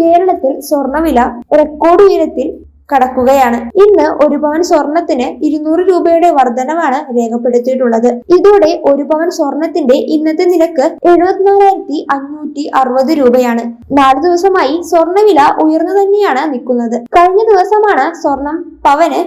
കേരളത്തിൽ സ്വർണവില റെക്കോർഡ് ഉയരത്തിൽ കടക്കുകയാണ്. ഇന്ന് ഒരു പവൻ സ്വർണത്തിന് ഇരുന്നൂറ് രൂപയുടെ വർധനമാണ് രേഖപ്പെടുത്തിയിട്ടുള്ളത്. ഇതോടെ ഒരു പവൻ സ്വർണത്തിന്റെ ഇന്നത്തെ നിരക്ക് എഴുപത്തിനാലായിരത്തി അഞ്ഞൂറ്റി അറുപത് രൂപയാണ്. നാല് ദിവസമായി സ്വർണവില ഉയർന്നു തന്നെയാണ് നിൽക്കുന്നത്. കഴിഞ്ഞ ദിവസമാണ് സ്വർണം പവന്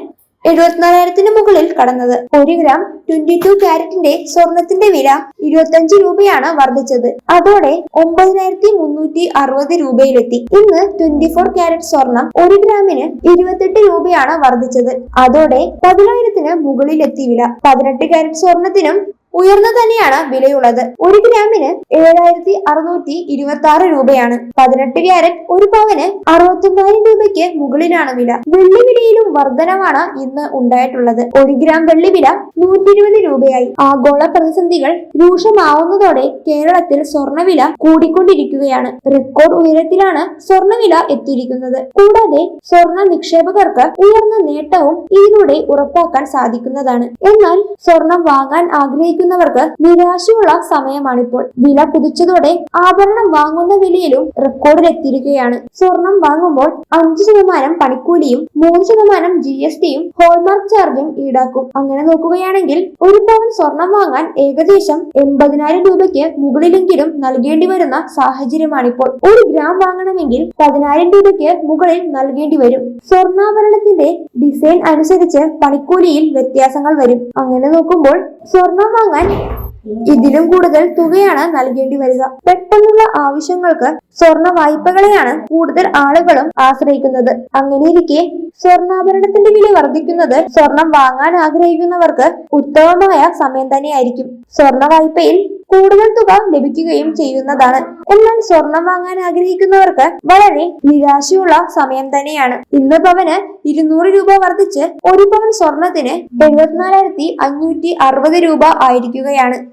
എഴുപത്തിനാലായിരത്തിന് മുകളിൽ കടന്നത്. ഒരു ഗ്രാം ട്വന്റി ടു ക്യാരറ്റിന്റെ സ്വർണത്തിന്റെ വില ഇരുപത്തഞ്ച് രൂപയാണ് വർദ്ധിച്ചത്. അതോടെ ഒമ്പതിനായിരത്തി മുന്നൂറ്റി അറുപത് രൂപയിലെത്തി. ഇന്ന് ട്വന്റി ഫോർ ക്യാരറ്റ് സ്വർണം ഒരു ഗ്രാമിന് ഇരുപത്തെട്ട് രൂപയാണ് വർദ്ധിച്ചത്. അതോടെ പതിനായിരത്തിന് മുകളിലെത്തി വില. പതിനെട്ട് ക്യാരറ്റ് സ്വർണത്തിനും ഉയർന്നു തന്നെയാണ് വിലയുള്ളത്. ഒരു ഗ്രാമിന് ഏഴായിരത്തി അറുന്നൂറ്റി ഇരുപത്തി ആറ് രൂപയാണ്. പതിനെട്ട് ക്യാരറ്റ് ഒരു പവന് അറുപത്തൊന്നായിരം രൂപയ്ക്ക് മുകളിലാണ് വില. വെള്ളി വിലയിലും വർധനമാണ് ഇന്ന് ഉണ്ടായിട്ടുള്ളത്. ഒരു ഗ്രാം വെള്ളി വില നൂറ്റി ഇരുപത് രൂപയായി. ആഗോള പ്രതിസന്ധികൾ രൂക്ഷമാവുന്നതോടെ കേരളത്തിൽ സ്വർണവില കൂടിക്കൊണ്ടിരിക്കുകയാണ്. റെക്കോർഡ് ഉയരത്തിലാണ് സ്വർണവില എത്തിയിരിക്കുന്നത്. കൂടാതെ സ്വർണ നിക്ഷേപകർക്ക് ഉയർന്ന നേട്ടവും ഇതിലൂടെ ഉറപ്പാക്കാൻ സാധിക്കുന്നതാണ്. എന്നാൽ സ്വർണം വാങ്ങാൻ ആഗ്രഹിക്കുന്നവർക്ക് നിരാശയുള്ള സമയമാണിപ്പോൾ. വില കുതിച്ചതോടെ ആഭരണം വാങ്ങുന്ന വിലയിലും റെക്കോർഡിലെത്തിയിരിക്കുകയാണ് സ്വർണം വാങ്ങുമ്പോൾ അഞ്ച് ശതമാനം പണിക്കൂലിയും മൂന്ന് ശതമാനം ജി എസ് ടിയും ഹോൾമാർക്ക് ചാർജും ഈടാക്കും. അങ്ങനെ നോക്കുകയാണെങ്കിൽ ഒരു പവൻ സ്വർണം വാങ്ങാൻ ഏകദേശം എൺപതിനായിരം രൂപയ്ക്ക് മുകളിലെങ്കിലും നൽകേണ്ടി വരുന്ന സാഹചര്യമാണിപ്പോൾ. ഒരു ഗ്രാം വാങ്ങണമെങ്കിൽ പതിനായിരം രൂപയ്ക്ക് മുകളിൽ നൽകേണ്ടി വരും. സ്വർണാഭരണത്തിന്റെ ഡിസൈൻ അനുസരിച്ച് പണിക്കൂലിയിൽ വ്യത്യാസങ്ങൾ വരും. അങ്ങനെ നോക്കുമ്പോൾ സ്വർണം വാങ്ങാൻ ഇതിലും കൂടുതൽ തുകയാണ് നൽകേണ്ടി വരിക. പെട്ടെന്നുള്ള ആവശ്യങ്ങൾക്ക് സ്വർണ വായ്പകളെയാണ് കൂടുതൽ ആളുകളും ആശ്രയിക്കുന്നത്. അങ്ങനെയിരിക്കെ സ്വർണാഭരണത്തിന്റെ വില വർദ്ധിക്കുന്നത് സ്വർണം വാങ്ങാൻ ആഗ്രഹിക്കുന്നവർക്ക് ഉത്തമമായ സമയം തന്നെയായിരിക്കും. സ്വർണ വായ്പയിൽ കൂടുതൽ തുക ലഭിക്കുകയും ചെയ്യുന്നതാണ്. എന്നാൽ സ്വർണം വാങ്ങാൻ ആഗ്രഹിക്കുന്നവർക്ക് വളരെ നിരാശയുള്ള സമയം തന്നെയാണ്. ഇന്ന് പവന് ഇരുന്നൂറ് രൂപ വർദ്ധിച്ച് ഒരു പവൻ സ്വർണത്തിന് എഴുപത്തിനാലായിരത്തി അഞ്ഞൂറ്റി അറുപത് രൂപ ആയിരിക്കുകയാണ്.